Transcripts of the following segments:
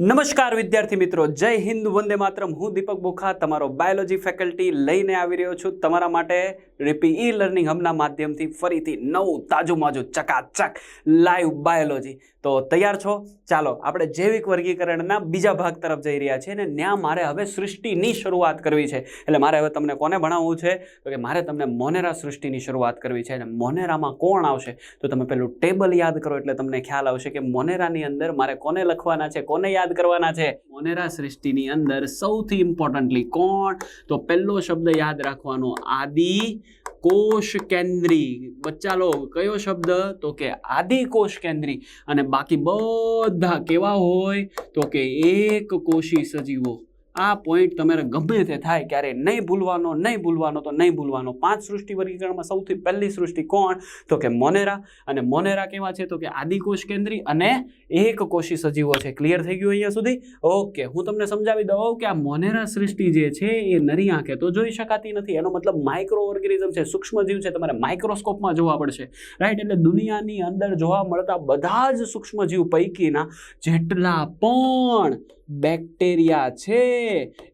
નમસ્કાર વિદ્યાર્થી મિત્રો, જય હિન્દ, વંદે માતરમ. હું દીપક બોખા, તમારો બાયોલોજી ફેકલ્ટી લઈને આવી રહ્યો છું. તમારા માટે રીપી ઈ લર્નિંગ હબના માધ્યમથી ફરીથી નવું તાજું માજું ચકાચક લાઈવ બાયોલોજી તો તૈયાર છો? ચાલો, આપણે જૈવિક વર્ગીકરણના બીજા ભાગ તરફ જઈ રહ્યા છીએ અને ત્યાં મારે હવે સૃષ્ટિની શરૂઆત કરવી છે. એટલે મારે હવે તમને કોને ભણાવવું છે? તો કે મારે તમને મોનેરા સૃષ્ટિની શરૂઆત કરવી છે. અને મોનેરામાં કોણ આવશે? તો તમે પેલું ટેબલ યાદ કરો એટલે તમને ખ્યાલ આવશે કે મોનેરાની અંદર મારે કોને લખવાના છે? કોને યાદ કરવાના છે? મોનેરા સૃષ્ટિની અંદર સૌથી ઇમ્પોર્ટન્ટલી કોણ? તો પહેલો શબ્દ યાદ રાખવાનો આદિ કોષ કેન્દ્રી. બચ્ચા લો, કયો શબ્દ? તો કે આદિ કોષ કેન્દ્રી. અને બાકી બધા કેવા હોય? તો કે એક કોષી સજીવો. આ પોઈન્ટ તમારે ગમે તે થાય ક્યારે નહીં ભૂલવાનો નહીં ભૂલવાનો તો નહીં ભૂલવાનો. પાંચ સૃષ્ટિ વર્ગીકરણમાં સૌથી પહેલી સૃષ્ટિ કોણ? તો કે મોનેરા. અને મોનેરા કેવા છે? તો કે આદિકોષ કેન્દ્રી અને એક કોષી સજીવો છે. ક્લિયર થઈ ગયું અહીંયા સુધી? ઓકે હું તમને સમજાવી દઉં કે આ મોનેરા સૃષ્ટિ જે છે, એ નરી આંખે તો જોઈ શકાતી નથી. એનો મતલબ માઇક્રો ઓર્ગેનિઝમ છે, સૂક્ષ્મજીવ છે, તમારે માઇક્રોસ્કોપમાં જોવા પડશે. રાઈટ એટલે દુનિયાની અંદર જોવા મળતા બધા જ સૂક્ષ્મજીવ પૈકીના જેટલા પણ બેક્ટેરિયા છે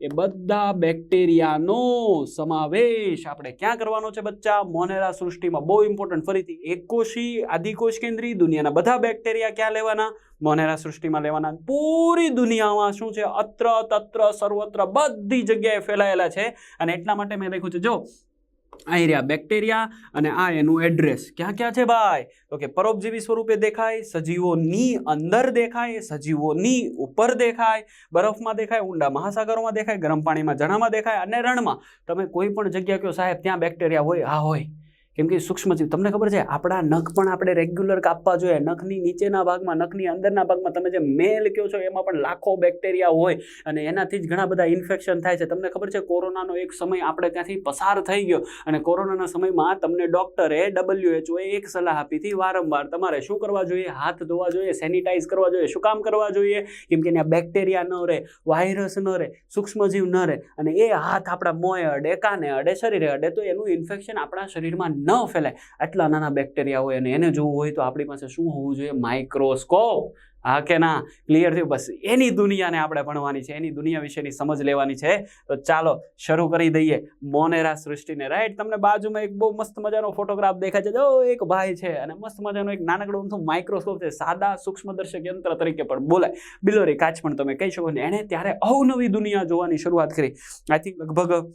એ બધા બેક્ટેરિયાનો સમાવેશ આપણે ક્યાં કરવાનો છે બચ્ચા? મોનેરા સૃષ્ટિમાં બહુ ઇમ્પોર્ટન્ટ ફરીથી એકોશી આદિકોશ કેન્દ્રી, દુનિયાના બધા બેક્ટેરિયા ક્યાં લેવાના? મોનેરા સૃષ્ટિમાં લેવાના. પૂરી દુનિયામાં શું છે? અત્ર તત્ર સર્વત્ર બધી જગ્યાએ ફેલાયેલા છે. અને એટલા માટે મેં લખ્યું છે, જો અહીં રહ્યા બેક્ટેરિયા અને આ એનું એડ્રેસ ક્યાં ક્યાં છે ભાઈ? તો કે પરોપજીવી સ્વરૂપે દેખાય, સજીવોની અંદર દેખાય, સજીવોની ઉપર દેખાય, બરફમાં દેખાય, ઊંડા મહાસાગરોમાં દેખાય, ગરમ પાણીમાં જણામાં દેખાય અને રણમાં. તમે કોઈ પણ જગ્યા કહો સાહેબ, ત્યાં બેક્ટેરિયા હોય, હા હોય. કેમ કે સૂક્ષ્મજીવ, તમને ખબર છે, આપણા નખ પણ આપણે રેગ્યુલર કાપવા જોઈએ. નખની નીચેના ભાગમાં, નખની અંદરના ભાગમાં તમે જે મેલ કહો છો, એમાં પણ લાખો બેક્ટેરિયા હોય અને એનાથી જ ઘણા બધા ઇન્ફેક્શન થાય છે. તમને ખબર છે, કોરોનાનો એક સમય આપણે ત્યાંથી પસાર થઈ ગયો અને કોરોનાના સમયમાં તમને ડૉક્ટરે ડબલ્યુએચઓએ એક સલાહ આપી હતી, વારંવાર તમારે શું કરવા જોઈએ? હાથ ધોવા જોઈએ સેનિટાઈઝ કરવા જોઈએ, શું કામ કરવા જોઈએ? કેમ કે ત્યાં બેક્ટેરિયા ન રહે વાયરસ ન રહે, સૂક્ષ્મજીવ ન રહે અને એ હાથ આપણા મોંએ અડે, કાને અડે, શરીરે અડે, તો એનું ઇન્ફેક્શન આપણા શરીરમાં ન ફેલાય. આટલા નાના બેક્ટેરિયા હોય અને એને જોવું હોય તો આપણી પાસે શું હોવું જોઈએ? માઇક્રોસ્કોપ હા કે ના? ક્લિયર થયું? બસ એની દુનિયાને આપણે ભણવાની છે. એની દુનિયા વિશેની સમજ લેવાની છે. તો ચાલો, શરૂ કરી દઈએ. મોનેરા સૃષ્ટિને. રાઈટ તમને બાજુમાં એક બહુ મસ્ત મજાનો ફોટોગ્રાફ દેખાય છે. જો, એક ભાઈ છે અને મસ્ત મજાનો એક નાનકડો અમથું માઇક્રોસ્કોપ છે. સાદા સૂક્ષ્મદર્શક યંત્ર તરીકે પણ બોલાય. બિલોરી કાચ પણ તમે કહી શકો ને. એણે ત્યારે અવનવી દુનિયા જોવાની શરૂઆત કરી. આઈ થિંક લગભગ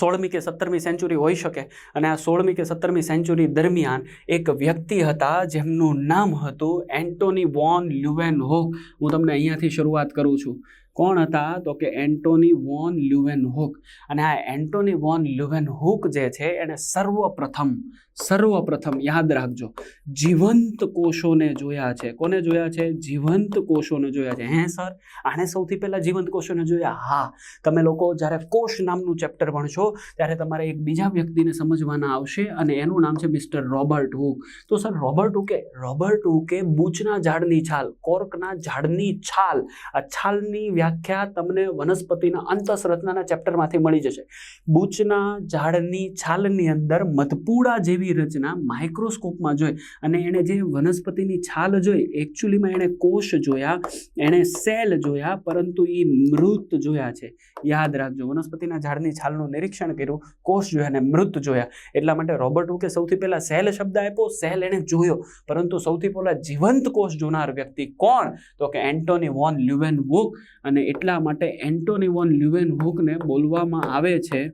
સોળમી કે સત્તરમી સેન્ચુરી હોઈ શકે અને આ સોળમી કે સત્તરમી સેન્ચુરી દરમિયાન એક વ્યક્તિ હતા જેમનું નામ હતું એન્ટોની વોન લ્યુવેન હોક. હું તમને અહીંયાથી શરૂઆત કરું છું. કોણ હતા? તો કે એન્ટોની વોન લ્યુવેન હુક. અને આ એન્ટોની વોન લ્યુવેન હુક જે છે એણે સર્વપ્રથમ સર્વપ્રથમ યાદ રાખજો. જીવંત કોષોને જોયા છે. કોને જોયા છે? જીવંત કોષોને જોયા છે. હે સર? આણે સૌથી પહેલાં જીવંત કોષોને જોયા? હા. તમે લોકો જ્યારે કોષ નામનું ચેપ્ટર ભણશો, ત્યારે તમારે એક બીજા વ્યક્તિને સમજવાના આવશે અને એનું નામ છે મિસ્ટર રોબર્ટ હુક. તો સર, રોબર્ટ હુકે? રોબર્ટ હુકે બૂચના ઝાડની છાલ, કોર્કના ઝાડની છાલ. આ છાલની વ્યાખ્યા તમને વનસ્પતિના અંતસરચનાના ચેપ્ટરમાંથી મળી જશે. બૂચના ઝાડની છાલની અંદર મધપૂડા જેવી રચના માઇક્રોસ્કોપમાં જોઈ અને એણે જે વનસ્પતિની છાલ જોઈ એકચ્યુઅલીમાં એણે કોષ જોયા, એણે સેલ જોયા, પરંતુ એ મૃત જોયા છે. યાદ રાખજો, વનસ્પતિના ઝાડની છાલનું નિરીક્ષણ કર્યું, કોષ જોયા અને મૃત જોયા. એટલા માટે રોબર્ટ હુકે સૌથી પહેલાં સેલ શબ્દ આપ્યો, સેલ એણે જોયો. પરંતુ સૌથી પહેલાં જીવંત કોષ જોનાર વ્યક્તિ કોણ? તો કે એન્ટોની વોન લ્યુવેન વુક. અને એટલા માટે એન્ટોની વોન લ્યુવેન હુકને બોલવામાં આવે છે,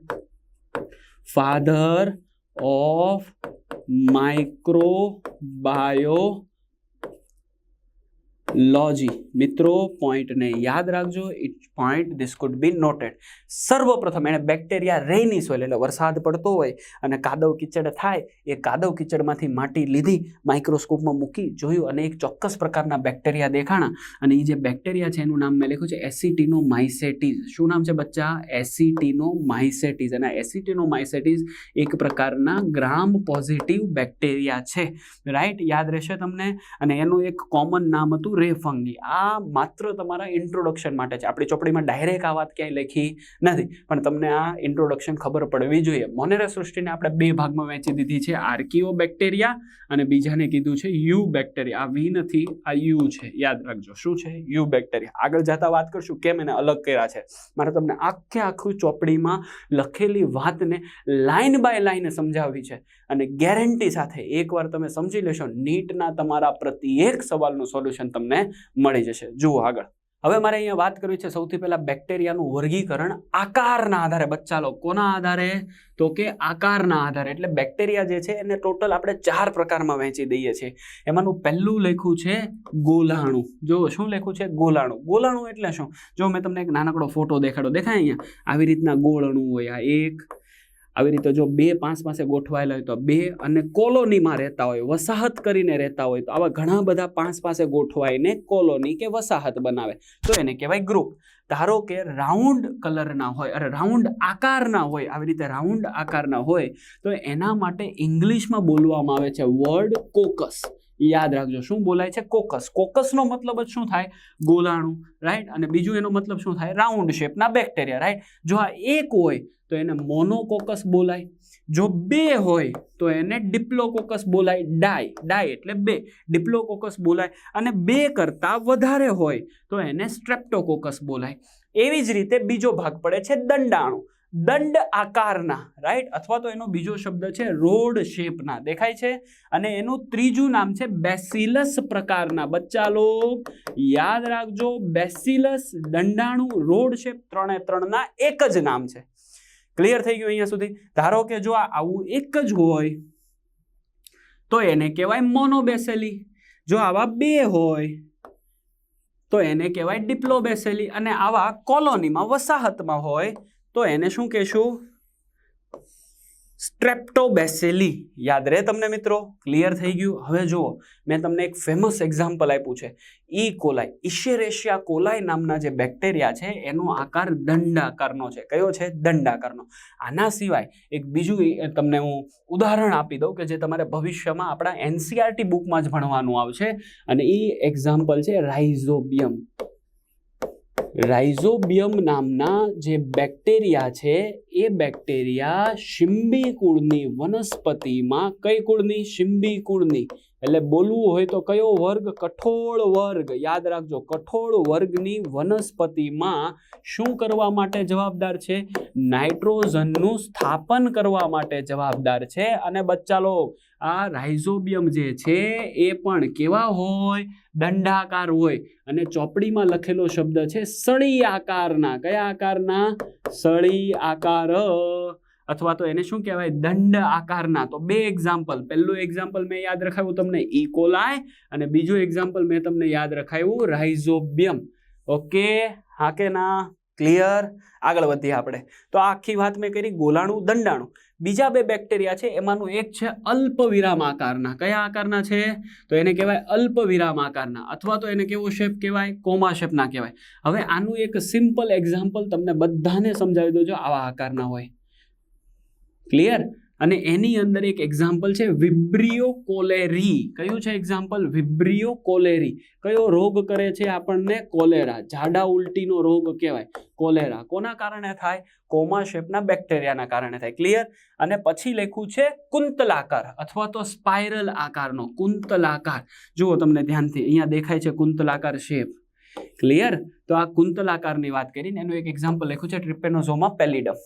ફાધર ઓફ માઇક્રોબાયો લોજી મિત્રો પોઈન્ટને યાદ રાખજો. It point this could be noted સર્વપ્રથમ એણે બેક્ટેરિયા રેની સોઇલ એટલે વરસાદ પડતો હોય અને કાદવ કિચડ થાય, એ કાદવ કિચડમાંથી માટી લીધી માઇક્રોસ્કોપમાં મૂકી, જોયું અને એક ચોક્કસ પ્રકારના બેક્ટેરિયા દેખાણા. અને એ જે બેક્ટેરિયા છે, એનું નામ મેં લખ્યું છે એસિટીનો માઇસેટીઝ શું નામ છે બચ્ચા? એસિટીનો માઇસેટીઝ અને એસિટીનો માઇસેટીઝ એક પ્રકારના ગ્રામ પોઝિટિવ બેક્ટેરિયા છે. રાઈટ યાદ રહેશે તમને? અને એનું એક કોમન નામ હતું રે ફંગી આ માત્ર તમારા ઇન્ટ્રોડક્શન માટે છે. આપણી ચોપડીમાં ડાયરેક્ટ આ વાત ક્યાંય લખી નથી. પણ તમને આ ઇન્ટ્રોડક્શન ખબર પડવી જોઈએ. મોનેરા સૃષ્ટિને આપણે બે ભાગમાં વહેંચી દીધી છે. આર્કીઓ બેક્ટેરિયા અને બીજાને કીધું છે યુ બેક્ટેરિયા આ વી નથી, આ યુ છે. યાદ રાખજો. શું છે? યુ બેક્ટેરિયા આગળ જતા વાત કરશું કેમ એને અલગ કર્યા છે. મારે તમને આખે આખું ચોપડીમાં લખેલી વાતને લાઈન બાય લાઈન સમજાવવી છે. અને ગેરંટી સાથે એકવાર તમે સમજી લેશો નીટના તમારા પ્રત્યેક સવાલનું સોલ્યુશન તમને મળી જશે. જુઓ આગળ. હવે મારે અહીંયા વાત કરવી છે સૌથી પહેલા બેક્ટેરિયાનું વર્ગીકરણ આકારના આધારે. બચ્ચા લો કોના આધારે તો કે આકારના આધારે. એટલે બેક્ટેરિયા જે છે એને ટોટલ આપણે ચાર પ્રકારમાં વહેંચી દઈએ છીએ. એમાંનું પહેલું લખ્યું છે ગોલાણું. જો શું લખ્યું છે? ગોલાણું. ગોલાણું એટલે શું? જો મેં તમને એક નાનકડો ફોટો દેખાડો. દેખાય અહીંયા? આવી રીતના ગોળણું હોય. આ એક આવી રીતે જો બે પાંચ પાસે ગોઠવાયેલા હોય તો બે અને કોલોનીમાં રહેતા હોય, વસાહત કરીને રહેતા હોય તો આવા ઘણા બધા પાંચ પાસે ગોઠવાઈને કોલોની કે વસાહત બનાવે. તો એને કહેવાય ગ્રુપ ધારો કે રાઉન્ડ કલરના હોય અરે રાઉન્ડ આકારના હોય, આવી રીતે રાઉન્ડ આકારના હોય, તો એના માટે ઇંગ્લિશમાં બોલવામાં આવે છે વર્ડ કોકસ યાદ રાખજો. શું બોલાય છે? કોકસ. કોકસનો મતલબ જ શું થાય? ગોલાણું રાઈટ અને બીજું એનો મતલબ શું થાય? રાઉન્ડ શેપના બેક્ટેરિયા રાઈટ જો આ એક હોય, તો એને મોનોકોકસ બોલાય. જો બે હોય, તો એને ડિપ્લોકોકસ બોલાય. ડાય. ડાય એટલે બે. ડિપ્લોકોકસ બોલાય. અને બે કરતાં વધારે હોય, તો એને સ્ટ્રેપ્ટોકોકસ બોલાય. એવી જ રીતે બીજો ભાગ પડે છે દંડાણુ. દંડ આકારના રાઈટ અથવા તો એનો બીજો શબ્દ છે રોડ શેપના. દેખાય છે? અને એનું ત્રીજું નામ છે બેસિલસ પ્રકારના. બચ્ચા લોક, યાદ રાખજો, બેસિલસ દંડાણુ, રોડ શેપ ત્રણે ત્રણના એક જ નામ છે. ક્લિયર થઈ ગયું અહીંયા સુધી? ધારો કે જો આવું એક જ હોય, તો એને કહેવાય મોનોબેસેલી. જો આવા બે હોય, તો એને કહેવાય ડિપ્લોબેસેલી. અને આવા કોલોનીમાં વસાહતમાં હોય તો એને શું કહેશું? સ્ટ્રેપ્ટોબેસેલી. યાદ રહે તમને મિત્રો? ક્લિયર થઈ ગયું? હવે જુઓ, મેં તમને એક ફેમસ એક્ઝામ્પલ આપ્યું છે. ઈ કોલાઈ ઇશેરેશિયા કોલાઈ નામના જે બેક્ટેરિયા છે, એનો આકાર દંડાકારનો છે. કયો છે? દંડાકારનો. આના સિવાય એક બીજું તમને હું ઉદાહરણ આપી દઉં કે જે તમારે ભવિષ્યમાં આપણા એનસીઆરટી બુકમાં જ ભણવાનું આવશે. અને એ એક્ઝામ્પલ છે રાઇઝોબિયમ રાઇઝોબિયમ નામના જે બેક્ટેરિયા છે એ બેક્ટેરિયા શિંબી કુળની વનસ્પતિમાં કઈ કુળની? શિંબી કુળની. એટલે બોલવું હોય તો કયો વર્ગ? કઠોળ વર્ગ. યાદ રાખજો, કઠોળ વર્ગની વનસ્પતિમાં શું કરવા માટે જવાબદાર છે? નાઇટ્રોજનનું સ્થાપન કરવા માટે જવાબદાર છે. અને બચ્ચાલો, આ રાઇઝોબિયમ જે છે, એ પણ કેવા હોય? દંડાકાર હોય. અને ચોપડીમાં લખેલો શબ્દ છે સળી આકારના કયા આકારના? સળી આકાર અથવા તો એને શું કહેવાય? દંડ આકારના. તો બે એક્ઝામ્પલ પહેલું એક્ઝામ્પલ મેં યાદ રખાવ્યું તમને ઇકોલાય અને બીજું એક્ઝામ્પલ મેં તમને યાદ રખાવ્યું રાઇઝોબિયમ ઓકે હા કે ના? ક્લિયર આગળ વધીએ આપણે. તો આખી વાત મેં કરી, ગોલાણું, દંડાણું. બીજા બે બેક્ટેરિયા છે, એમાંનું એક છે અલ્પ વિરામ આકારના. કયા આકારના છે? તો એને કહેવાય અલ્પ વિરામ આકારના. અથવા તો એને કેવો શેપ કહેવાય? કોમા શેપના કહેવાય. હવે આનું એક સિમ્પલ એક્ઝામ્પલ તમને બધાને સમજાવી દો આવા આકારના હોય. ક્લિયર અને એની અંદર એક એક્ઝામ્પલ છે વિબ્રિયો કોલેરી કયું છે એક્ઝામ્પલ વિબ્રિયો કોલેરી કયો રોગ કરે છે આપણને? કોલેરા જાડા ઉલટીનો રોગ કહેવાય. કોલેરા કોના કારણે થાય? કોમા શેપના બેક્ટેરિયાના કારણે થાય. ક્લિયર અને પછી લખ્યું છે કુંતલાકાર અથવા તો સ્પાઇરલ આકારનો. કુંતલાકાર. જુઓ તમને ધ્યાનથી. અહીંયા દેખાય છે કુંતલાકાર શેપ ક્લિયર તો આ કુંતલાકારની વાત કરીને એનું એક એક્ઝામ્પલ લખ્યું છે ટ્રિપેનોઝોમા પેલિડમ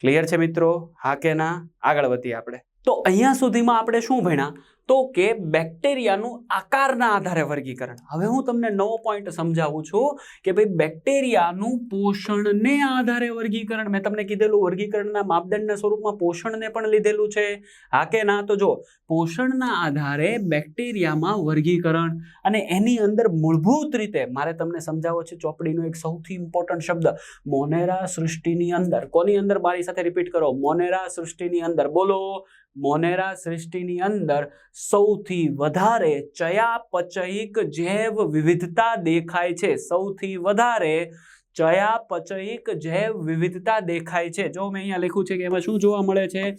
ક્લિયર છે મિત્રો? હા કે ના? આગળ વધીએ આપણે. તો અહીંયા સુધીમાં આપણે શું ભણ્યા? તો કે બેક્ટેરિયાનું આકારના આધારે વર્ગીકરણ. હવે હું તમને નવો પોઈન્ટ સમજાવું છું કે ભાઈ બેક્ટેરિયાનું પોષણને આધારે વર્ગીકરણ. મેં તમને કીધેલું વર્ગીકરણના માપદંડના સ્વરૂપમાં પોષણને પણ લીધેલું છે. હા કે ના? તો જો, પોષણના આધારે બેક્ટેરિયામાં વર્ગીકરણ અને એની અંદર મૂળભૂત રીતે મારે તમને સમજાવવો છે ચોપડીનો એક સૌથી ઇમ્પોર્ટન્ટ શબ્દ. મોનેરા સૃષ્ટિની અંદર. કોની અંદર? મારી સાથે રિપીટ કરો. મોનેરા સૃષ્ટિની અંદર. બોલો. મોનેરા સૃષ્ટિની અંદર સૌથી વધારે ચયાપચયિક જૈવ વિવિધતા દેખાય છે. સૌથી વધારે ચયાપચયિક જૈવ વિવિધતા દેખાય છે. જો મેં અહીંયા લખ્યું છે કે એમાં શું જોવા મળે છે?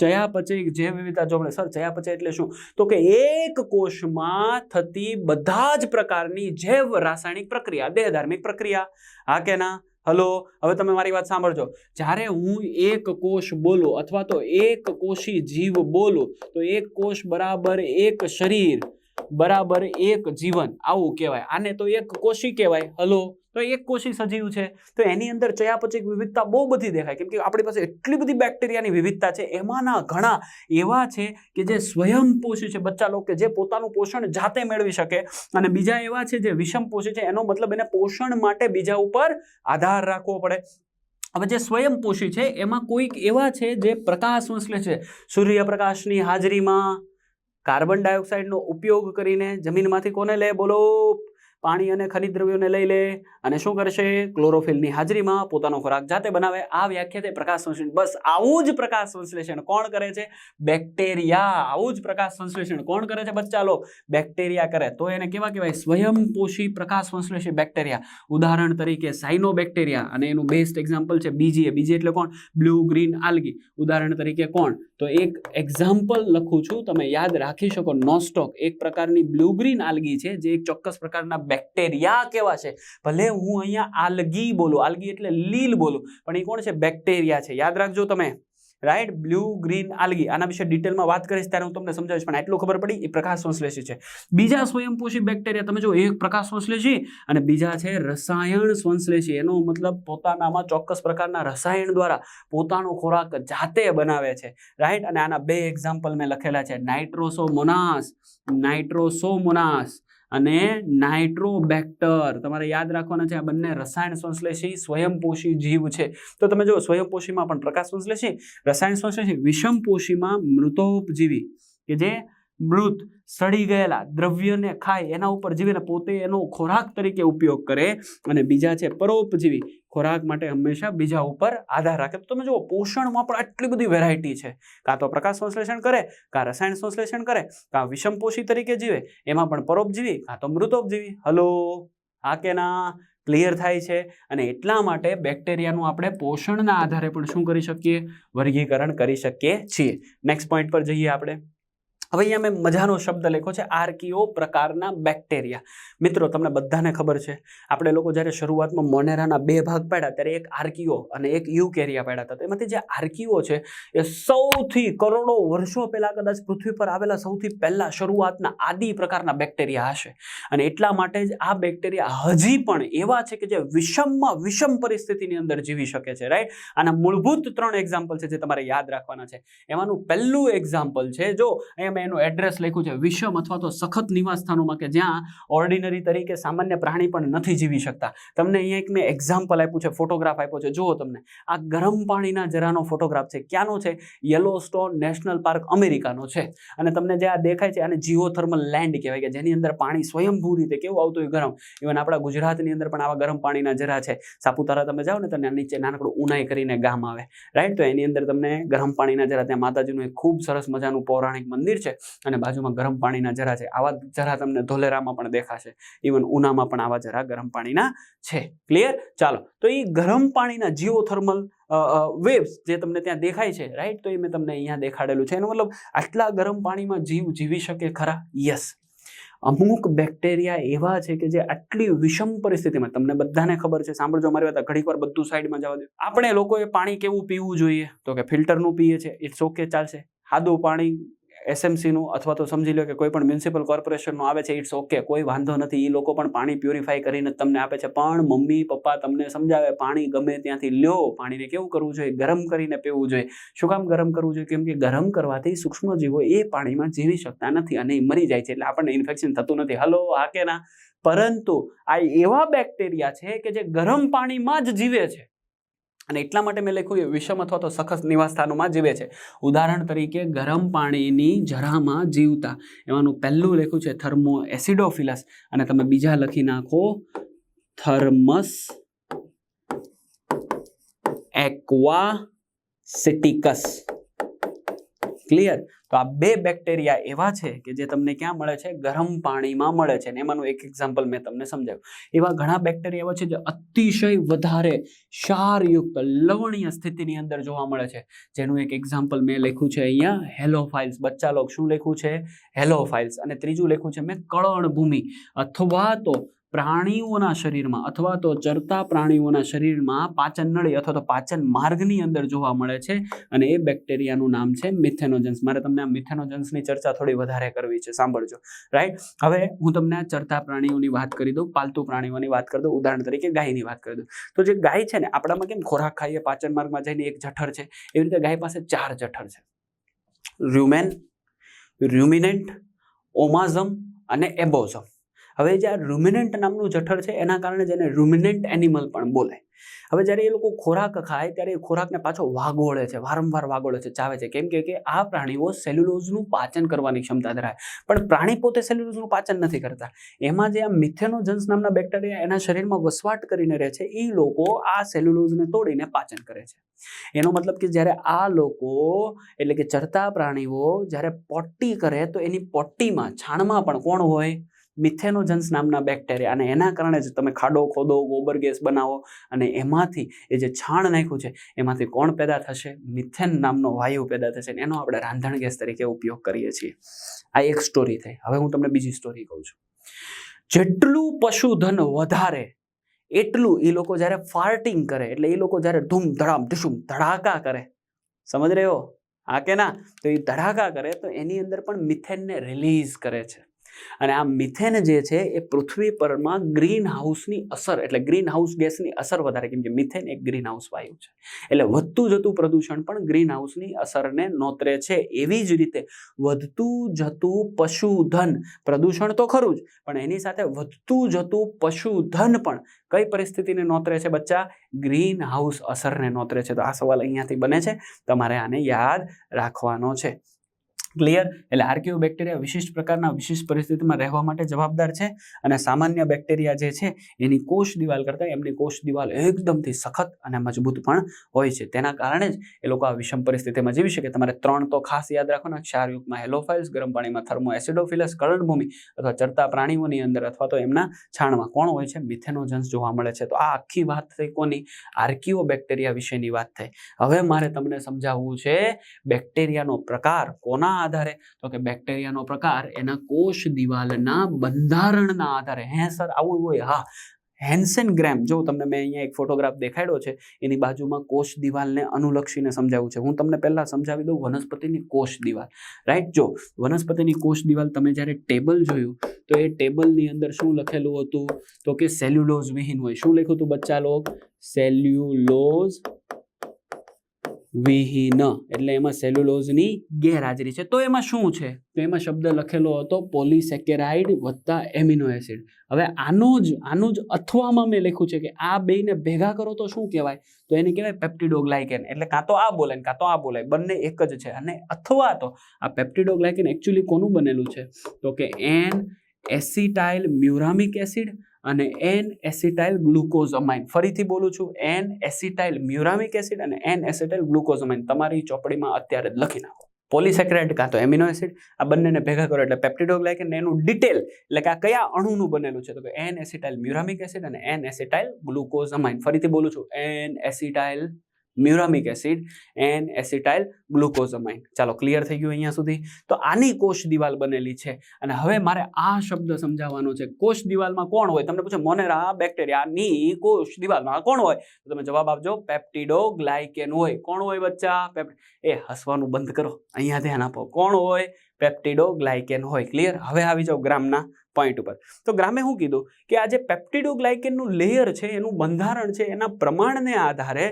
ચયાપચયિક જૈવ વિવિધતા જો મળે, સર, ચયાપચય એટલે શું? તો કે એક કોષમાં થતી બધા જ પ્રકારની જૈવ રાસાયણિક પ્રક્રિયા, દેહધાર્મિક પ્રક્રિયા. હા કે ના? હલો, હવે તમે મારી વાત સાંભળજો. જ્યારે હું એક કોષ બોલું અથવા તો એક કોષી જીવ બોલું, તો એક કોષ બરાબર એક શરીર બરાબર એક જીવન, આવું કહેવાય. આને તો એક કોષી કહેવાય. હલો? તો એક કોષી સજીવ છે. તો એની અંદર ચયાપચય વિવિધતા બહુ બધી દેખાય. કેમ કે આપણી પાસે એટલી બધી બેક્ટેરિયાની વિવિધતા છે, એમાંના ઘણા એવા છે કે જે સ્વયંપોષી છે. બચ્ચા લોકો કે જે પોતાનું પોષણ જાતે મેળવી શકે. અને બીજા એવા છે જે વિષમપોષી છે, એનો મતલબ એને પોષણ માટે બીજા ઉપર આધાર રાખવો પડે. હવે જે સ્વયંપોષી છે, એમાં કોઈક એવા છે જે પ્રકાશ સંશ્લેષ છે. સૂર્યપ્રકાશની હાજરીમાં કાર્બન ડાયોક્સાઇડનો ઉપયોગ કરીને જમીનમાંથી કોને લે? બોલો. પાણી અને ખનિજ દ્રવ્યોને લઈ લે. અને શું કરશે? ક્લોરોફિલની હાજરીમાં પોતાનો ખોરાક જાતે બનાવે. આ વ્યાખ્યા તે પ્રકાશ સંશ્લેષણ. બસ આવું જ પ્રકાશ સંશ્લેષણ કોણ કરે છે? બેક્ટેરિયા. આવું જ પ્રકાશ સંશ્લેષણ કોણ કરે છે? બચ્ચા લો બેક્ટેરિયા કરે. તો એને કેવા કહેવાય? સ્વયંપોષી પ્રકાશ સંશ્લેષી બેક્ટેરિયા. ઉદાહરણ તરીકે સાઇનો બેક્ટેરિયા અને એનું બેસ્ટ એક્ઝામ્પલ છે બીજી. બીજી એટલે કોણ? બ્લુ ગ્રીન આલ્ગી ઉદાહરણ તરીકે કોણ? તો એક એક્ઝામ્પલ લખું છું, તમે યાદ રાખી શકો નોસ્ટોક એક પ્રકારની બ્લુગ્રીન આલગી છે, જે એક ચોક્કસ પ્રકારના બેક્ટેરિયા કેવા છે. ભલે હું અહીંયા આલગી બોલું, આલગી એટલે લીલ બોલું, પણ એ કોણ છે? બેક્ટેરિયા છે. યાદ રાખજો તમે. રાઈટ બ્લુ ગ્રીન આલગી આના વિશે ડિટેલમાં વાત કરીશ ત્યારે હું તમને સમજાવીશ. પણ એટલું ખબર પડી, એ પ્રકાશ સંશ્લેષી છે. બીજા સ્વયંપોષી બેક્ટેરિયા તમે જો એક પ્રકાશ સંશ્લેષી અને બીજા છે રસાયણ સંશ્લેષી. એનો મતલબ પોતાનામાં ચોક્કસ પ્રકારના રસાયણ દ્વારા પોતાનો ખોરાક જાતે બનાવે છે. રાઈટ અને આના બે એક્ઝામ્પલ મેં લખેલા છે. નાઇટ્રોસોમોનાસ નાઇટ્રોસોમોનાસ અને નાઇટ્રોબેક્ટર. તમારે યાદ રાખવાના છે આ બંને રસાયણ સંશ્લેષી સ્વયંપોષી જીવ છે. તો તમે જો સ્વયંપોષીમાં પણ પ્રકાશ સંશ્લેષી, રસાયણ સંશ્લેષી, વિષમપોષીમાં મૃતોપજીવી કે જે મૃત, સડી ગયેલા દ્રવ્યને ખાય, એના ઉપર જીવીને પોતે એનો ખોરાક તરીકે ઉપયોગ કરે. અને બીજા છે પરોપજીવી ખોરાક માટે હંમેશા બીજા ઉપર આધાર રાખે. તમે જુઓ, પોષણમાં પણ આટલી બધી વેરાયટી છે. કાં તો પ્રકાશ સંશ્લેષણ કરે, કાં રસાયણ સંશ્લેષણ કરે, કાં વિષમપોષી તરીકે જીવે, એમાં પણ પરોપજીવી, કાં તો મૃતોપજીવી. હલો હા કે ના ક્લિયર થાય છે? અને એટલા માટે બેક્ટેરિયાનું આપણે પોષણના આધારે પણ શું કરી શકીએ? વર્ગીકરણ કરી શકીએ છીએ. નેક્સ્ટ પોઈન્ટ પર જઈએ આપણે. હવે અહીંયા મેં મજાનો શબ્દ લખ્યો છે આર્કીઓ પ્રકારના બેક્ટેરિયા. મિત્રો, તમને બધાને ખબર છે, આપણે લોકો જ્યારે શરૂઆતમાં મોનેરાના બે ભાગ પાડ્યા, ત્યારે એક આર્કીઓ અને એક યુકેરિયા પાડ્યા હતા. એમાંથી જે આર્કીઓ છે, એ સૌથી કરોડો વર્ષો પહેલાં કદાચ પૃથ્વી પર આવેલા સૌથી પહેલા શરૂઆતના આદિ પ્રકારના બેક્ટેરિયા હશે. અને એટલા માટે જ આ બેક્ટેરિયા હજી પણ એવા છે કે જે વિષમમાં વિષમ પરિસ્થિતિની અંદર જીવી શકે છે રાઈટ આના મૂળભૂત ત્રણ એક્ઝામ્પલ છે જે તમારે યાદ રાખવાના છે. એમાંનું પહેલું એક્ઝામ્પલ છે, જો અહીંયા મેં એનું એડ્રેસ લખ્યું છે, વિષમ અથવા તો સખત નિવાસ સ્થાનોમાં કે જ્યાં ઓર્ડિનરી તરીકે સામાન્ય પ્રાણી પણ નથી જીવી શકતા. તમને અહીંયા એક મેં એક્ઝામ્પલ આપ્યું છે ફોટોગ્રાફ આપ્યો છે. જુઓ તમને, આ ગરમ પાણીના જરાનો ફોટોગ્રાફ છે. ક્યાંનો છે? યલો સ્ટોન નેશનલ પાર્ક અમેરિકાનો છે. અને તમને જે આ દેખાય છે, આને જીઓથર્મલ લેન્ડ કહેવાય કે જેની અંદર પાણી સ્વયંભૂ રીતે કેવું આવતું હોય ગરમ. ઇવન આપણા ગુજરાતની અંદર પણ આવા ગરમ પાણીના જરા છે. સાપુતારા તમે જાઓ ને તમને નીચે નાનકડું ઉનાઈ કરીને ગામ આવે. રાઈટ તો એની અંદર તમને ગરમ પાણીના જરા. ત્યાં માતાજીનું એક ખૂબ સરસ મજાનું પૌરાણિક મંદિર છે. અને બાજુમાં ગરમ પાણીના જરા છે. આવા જરા તમને ધોલેરામાં પણ દેખાશે. ઇવન ઉનામાં પણ આવા જરા ગરમ પાણીના છે. ક્લિયર ચાલો. તો એ ગરમ પાણીના જીઓથર્મલ વેવ્સ જે તમને ત્યાં દેખાય છે રાઈટ તો એ મેં તમને અહીંયા દેખાડેલું છે. એનો મતલબ આટલા ગરમ પાણીમાં જીવ જીવી શકે ખરા? યસ અમુક બેક્ટેરિયા એવા છે કે જે આટલી વિષમ પરિસ્થિતિમાં, તમને બધાને ખબર છે, સાંભળજો મારી વાત ઘડીક વાર બધું સાઈડમાં જવા દે. આપણે લોકોએ પાણી કેવું પીવું જોઈએ? તો કે ફિલ્ટરનું પીએ છે. ઇટ્સ ઓકે ચાલશે. સાદું પાણી એસએમસીનું અથવા તો સમજી લો કે કોઈ પણ મ્યુનિસિપલ કોર્પોરેશનનું આવે છે ઇટ્સ ઓકે, કોઈ વાંધો નથી. એ લોકો પણ પાણી પ્યુરિફાઈ કરીને તમને આપે છે. પણ મમ્મી, પપ્પા તમને સમજાવે, પાણી ગમે ત્યાંથી લ્યો. પાણીને કેવું કરવું જોઈએ? ગરમ કરીને પીવું જોઈએ. શું કામ ગરમ કરવું જોઈએ? કેમ કે ગરમ કરવાથી સૂક્ષ્મજીવો એ પાણીમાં જીવી શકતા નથી અને એ મરી જાય છે. એટલે આપણને ઇન્ફેક્શન થતું નથી. હલો હા કે ના પરંતુ આ એવા બેક્ટેરિયા છે કે જે ગરમ પાણીમાં જ જીવે છે. અને એટલા માટે મેં લખ્યું એ વિષમ અથવા તો સખત નિવાસસ્થાનોમાં જીવે છે. ઉદાહરણ તરીકે ગરમ પાણીની જરામાં જીવતા. એમાંનું પહેલું લખ્યું છે થર્મો એસિડોફિલસ. અને તમે બીજા લખી નાખો થર્મસ એક્વા સિટિકસ ક્લિયર તો આ બે બેક્ટેરિયા એવા છે કે જે તમને ક્યાં મળે છે? ગરમ પાણીમાં મળે છે. ને એમાંનું એક એક્ઝામ્પલ મેં તમને સમજાવ્યું. એવા ઘણા બેક્ટેરિયા એવા છે જે અતિશય વધારે ક્ષારયુક્ત, લવણીય સ્થિતિની અંદર જોવા મળે છે. જેનું એક એક્ઝામ્પલ મેં લખ્યું છે અહીંયા. હેલોફાઇલ્સ બચ્ચા લોક શું લખ્યું છે? હેલોફાઇલ્સ અને ત્રીજું લખ્યું છે મેં કળણ ભૂમિ અથવા તો પ્રાણીઓના શરીરમાં અથવા તો ચરતા પ્રાણીઓના શરીરમાં પાચન નળી અથવા તો પાચન માર્ગની અંદર જોવા મળે છે અને એ બેક્ટેરિયાનું નામ છે મિથેનોજન્સ. મારે તમને આ મિથેનોજન્સની ચર્ચા થોડી વધારે કરવી છે. સાંભળજો. રાઈટ હવે હું તમને આ ચરતા પ્રાણીઓની વાત કરી દઉં, પાલતુ પ્રાણીઓની વાત કરી દઉં, ઉદાહરણ તરીકે ગાયની વાત કરી દઉં. તો જે ગાય છે ને, આપણામાં કેમ ખોરાક ખાઈએ, પાચન માર્ગમાં જઈને એક જઠર છે, એવી રીતે ગાય પાસે ચાર જઠર છે. રૂમેન રૂમિનેન્ટ ઓમાઝમ અને એબોઝમ હવે જે આ રૂમિનેન્ટ નામનું જઠર છે, એના કારણે જેને રૂમિનેન્ટ એનિમલ પણ બોલે. હવે જ્યારે એ લોકો ખોરાક ખાય, ત્યારે એ ખોરાકને પાછો વાગોળે છે, વારંવાર વાગોળે છે, ચાવે છે. કેમ કે આ પ્રાણીઓ સેલ્યુલોઝનું પાચન કરવાની ક્ષમતા ધરાવે પણ પ્રાણી પોતે સેલ્યુલોઝનું પાચન નથી કરતા. એમાં જે આ મિથેનોજન્સ નામના બેક્ટેરિયા એના શરીરમાં વસવાટ કરીને રહે છે એ લોકો આ સેલ્યુલોઝને તોડીને પાચન કરે છે. એનો મતલબ કે જ્યારે આ લોકો, એટલે કે ચરતા પ્રાણીઓ જ્યારે પોટ્ટી કરે, તો એની પોટ્ટીમાં, છાણમાં પણ કોણ હોય? મિથેનોજન્સ નામના બેક્ટેરિયા અને એના કારણે જ તમે ખાડો, ખોદો, ગોબર ગેસ બનાવો અને એમાંથી એ જે છાણ નાખ્યું છે, એમાંથી કોણ પેદા થશે? મિથેન નામનો વાયુ પેદા થશે એનો આપણે રાંધણ ગેસ તરીકે ઉપયોગ કરીએ છીએ. આ એક સ્ટોરી થઈ. હવે હું તમને બીજી સ્ટોરી કહું છું. જેટલું પશુધન વધારે, એટલું એ લોકો જ્યારે ફાર્ટિંગ કરે, એટલે એ લોકો જ્યારે ધૂમ ધડામ ઢીશુમ ધડાકા કરે. સમજ રહ્યો? હા કે ના? તો એ ધડાકા કરે તો એની અંદર પણ મિથેનને રિલીઝ કરે છે. અને આ મિથેન જે છે, એ પૃથ્વી પરમાં ગ્રીન હાઉસની અસર, એટલે ગ્રીન હાઉસ ગેસની અસર વધારે, કેમ કે મિથેન એક ગ્રીન હાઉસ વાયુ છે. એટલે વધતું જતું પ્રદૂષણ પણ ગ્રીન હાઉસની અસરને નોતરે છે. એવી જ રીતે વધતું જતું પશુધન, પ્રદૂષણ તો ખરું જ, પણ એની સાથે વધતું જતું પશુધન પણ કઈ પરિસ્થિતિને નોતરે છે બચ્ચા? ગ્રીન હાઉસ અસરને નોતરે છે. તો આ સવાલ અહીંયાથી બને છે. તમારે આને યાદ રાખવાનો છે. ક્લિયર એટલે આર્કિયો બેક્ટેરિયા વિશિષ્ટ પ્રકારના વિશિષ્ટ પરિસ્થિતિમાં રહેવા માટે જવાબદાર છે અને સામાન્ય બેક્ટેરિયા જે છે એની કોષ દિવાલ કરતાં એમની કોષ દિવાલ એકદમથી સખત અને મજબૂત પણ હોય છે. તેના કારણે જ એ લોકો આ વિષમ પરિસ્થિતિમાં જીવી શકે. તમારે ત્રણ તો ખાસ યાદ રાખવાના ક્ષારયુગમાં હેલોફાઇલ્સ, ગરમ પાણીમાં થર્મો એસિડોફિલસ કરણભૂમિ અથવા ચરતા પ્રાણીઓની અંદર અથવા તો એમના છાણમાં કોણ હોય છે? મિથેનોજન્સ જોવા મળે છે. તો આ આખી વાત થઈ કોની? આર્કિયો બેક્ટેરિયા વિશેની વાત થઈ. હવે મારે તમને સમજાવવું છે બેક્ટેરિયાનો પ્રકાર કોના આધારે. તો કે બેક્ટેરિયાનો પ્રકાર, એના કોષ દિવાલના બંધારણના આધારે. હે સર, આવું હોય. હા. હેન્સેન ગ્રેમ જો તમને મેં અહીંયા એક ફોટોગ્રાફ દેખાડ્યો છે, એની બાજુમાં કોષ દિવાલને અનુલક્ષીને સમજાવું છે. હું તમને પહેલાં સમજાવી દઉં વનસ્પતિની કોષ દિવાલ. રાઈટ જો, વનસ્પતિની કોષ દિવાલ તમે જ્યારે ટેબલ જોયું, તો એ ટેબલની અંદર શું લખેલું હતું? તો કે સેલ્યુલોઝ વિહીન હોય. શું લખ્યું હતું, બચ્ચા લોક સેલ્યુલોઝ વિહીન. એટલે એમાં સેલ્યુલોઝની ગેરહાજરી છે. તો એમાં શું છે? તો એમાં શબ્દ લખેલો હતો, પોલીસેકેરાઇડ વત્તા એમિનો એસિડ. હવે આનો જ, આનું જ અથવામાં મેં લખ્યું છે કે આ બેને ભેગા કરો તો શું કહેવાય? તો એને કહેવાય પેપ્ટિડોગ્લાયકેન. એટલે કાં તો આ બોલે કાં તો આ બોલાય બંને એક જ છે. અને અથવા તો આ પેપ્ટિડોગ્લાયકેન એકચ્યુઅલી કોનું બનેલું છે? તો કે એન એસિટાઇલ મ્યુરામિક એસિડ અને એન એસિટાઇલ ગ્લુકોઝમાઇન ફરીથી બોલું છું એન એસિટાઇલ મ્યુરામિક એસિડ અને એન એસિટાઇલ ગ્લુકોઝમાઇન તમારી ચોપડીમાં અત્યારે જ લખી નાખો. પોલિસેક્રાઇડ કાં તો એમિનો એસિડ આ બંનેને ભેગા કરો એટલે પેપ્ટિડોગ્લાયકેન એનું ડિટેલ એટલે કે આ કયા અણુનું બનેલું છે? તો કે એન એસિટાઇલ મ્યુરામિક એસિડ અને એન એસિટાઇલ ગ્લુકોઝમાઇન ફરીથી બોલું છું N acetyl muramic acid and acetyl glucosamine. ચાલો ક્લિયર થઈ ગયું અહીંયા સુધી? તો આની કોષ દિવાલ બનેલી છે. અને હવે મારે આ શબ્દ સમજાવવાનો છે. કોષ દિવાલમાં કોણ હોય? તમને પૂછે, મોનેરા બેક્ટેરિયાની કોષ દિવાલમાં કોણ હોય? તો તમે જવાબ આપજો, પેપ્ટિડો ગ્લાયકેન હોય. કોણ હોય બચ્ચા? એ હસવાનું બંધ કરો. અહીંયા ધ્યાન આપો. કોણ હોય? પેપ્ટિડો ગ્લાયકેન હોય. ક્લિયર હવે આવી જાઓ ગ્રામના પોઈન્ટ ઉપર. તો ગ્રામે શું કીધું કે આ જે પેપ્ટિડોગ્લાયકેનનું લેયર છે, એનું બંધારણ છે, એના પ્રમાણને આધારે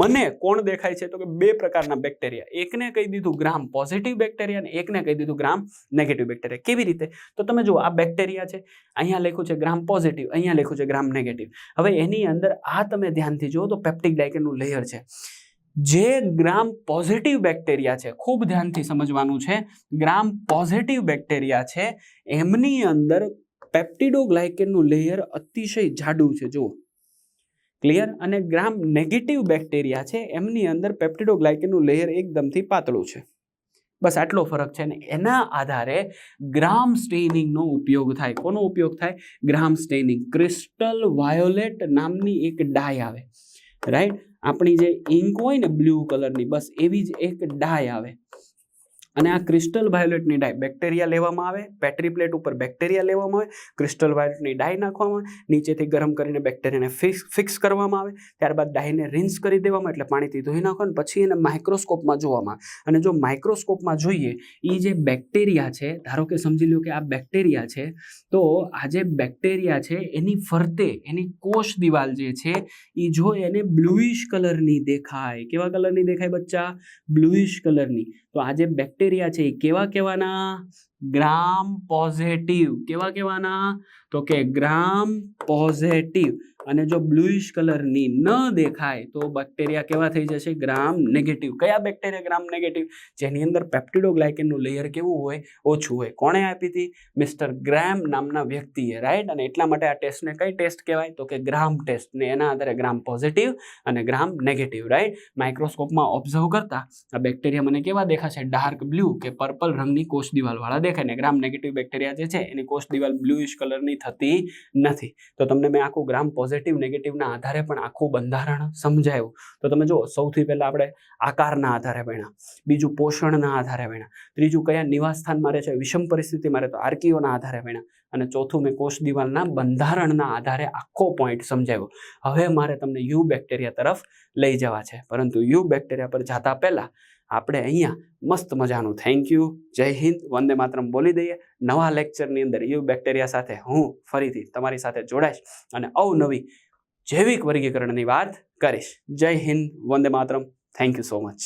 મને કોણ દેખાય છે? તો કે બે પ્રકારના બેક્ટેરિયા એકને કહી દીધું ગ્રામ પોઝિટિવ બેક્ટેરિયા અને એકને કહી દીધું ગ્રામ નેગેટિવ બેક્ટેરિયા કેવી રીતે? તો તમે જુઓ, આ બેક્ટેરિયા છે, અહીંયા લખ્યું છે ગ્રામ પોઝિટિવ અહીંયા લખ્યું છે ગ્રામ નેગેટિવ હવે એની અંદર આ તમે ધ્યાનથી જુઓ તો પેપ્ટિક ગ્લાયકેનનું લેયર છે. જે ગ્રામ પોઝિટિવ બેક્ટેરિયા છે, ખૂબ ધ્યાનથી સમજવાનું છે, ગ્રામ પોઝિટિવ બેક્ટેરિયા છે, એમની અંદર પેપ્ટિડોગ્લાયકેનનું લેયર અતિશય જાડું છે, જુઓ. ક્લિયર અને ગ્રામ નેગેટિવ બેક્ટેરિયા છે, એમની અંદર પેપ્ટિડોગ્લાયકેનનું લેયર એકદમથી પાતળું છે. બસ આટલો ફરક છે ને એના આધારે ગ્રામ સ્ટેનિંગનો ઉપયોગ થાય. કોનો ઉપયોગ થાય? ગ્રામ સ્ટેનિંગ ક્રિસ્ટલ વાયોલેટ નામની એક ડાય આવે. રાઈટ આપણી જે ઇંક હોય ને બ્લુ કલરની બસ એવી જ એક ડાય આવે. અને આ ક્રિસ્ટલ વાયોલેટની ડાય બેક્ટેરિયા લેવામાં આવે, પેટ્રી પ્લેટ ઉપર બેક્ટેરિયા લેવામાં આવે, ક્રિસ્ટલ વાયોલેટની ડાય નાખવામાં આવે, નીચેથી ગરમ કરીને બેક્ટેરિયાને ફિક્સ ફિક્સ કરવામાં આવે, ત્યારબાદ ડાયને રિન્સ કરી દેવામાં એટલે પાણીથી ધોઈ નાખવાનું, પછી એને માઇક્રોસ્કોપમાં જોવામાં આવે. અને જો માઇક્રોસ્કોપમાં જોઈએ એ જે બેક્ટેરિયા છે, ધારો કે સમજી લો કે આ બેક્ટેરિયા છે, તો આ જે બેક્ટેરિયા છે, એની ફરતે, એની કોષ દિવાલ જે છે એ જો એને બ્લુઇશ કલરની દેખાય. કેવા કલરની દેખાય બચ્ચા? બ્લુઇશ કલરની. તો આ જે બેક્ટેરિયા છે. એ કેવા કેવાના? ગ્રામ પોઝિટિવ કેવા કેવાના? તો કે ગ્રામ પોઝિટિવ અને જો બ્લુઇશ કલરની ન દેખાય તો બેક્ટેરિયા કેવા થઈ જશે? ગ્રામ નેગેટિવ કયા બેક્ટેરિયા ગ્રામ નેગેટિવ જેની અંદર પેપ્ટિડોગ્લાયકેનનું લેયર કેવું હોય? ઓછું હોય. કોણે આપી હતી? મિસ્ટર ગ્રામ નામના વ્યક્તિએ રાઈટ અને એટલા માટે આ ટેસ્ટને કઈ ટેસ્ટ કહેવાય? તો કે ગ્રામ ટેસ્ટ ને એના આધારે ગ્રામ પોઝિટિવ અને ગ્રામ નેગેટિવ રાઈટ માઇક્રોસ્કોપમાં ઓબ્ઝર્વ કરતા આ બેક્ટેરિયા મને કેવા દેખાશે? ડાર્ક બ્લુ કે પર્પલ રંગની કોષ દિવાલવાળા દેખાય. ને ગ્રામ નેગેટિવ બેક્ટેરિયા જે છે, એની કોષ દિવાલ બ્લુઇશ કલરની થતી નથી. તો તમને મેં આખું ગ્રામ પોઝિટિવ નેગેટિવના આધારે પણ આખું બંધારણ સમજાયું. તો તમે જુઓ, સૌથી પહેલાં આપણે આકારના આધારે ભણ્યા, બીજું પોષણના આધારે ભણ્યા, ત્રીજું કયા નિવાસસ્થાન મારે છે, વિષમ પરિસ્થિતિ મારે તો આર્કીઓના આધારે ભણ્યા, અને ચોથું મેં કોષ દિવાલના બંધારણના આધારે આખો પોઈન્ટ સમજાવ્યો. હવે મારે તમને યુ બેક્ટેરિયા તરફ લઈ જવા છે, પરંતુ યુ બેક્ટેરિયા પર જતા પહેલાં આપણે અહીંયા મસ્ત મજાનું થેન્ક યુ જય હિન્દ, વંદે માતરમ બોલી દઈએ. નવા લેક્ચરની અંદર યુ બેક્ટેરિયા સાથે હું ફરીથી તમારી સાથે જોડાઈશ અને અવનવી જૈવિક વર્ગીકરણની વાત કરીશ. જય હિન્દ, વંદે માતરમ થેન્ક યુ સો મચ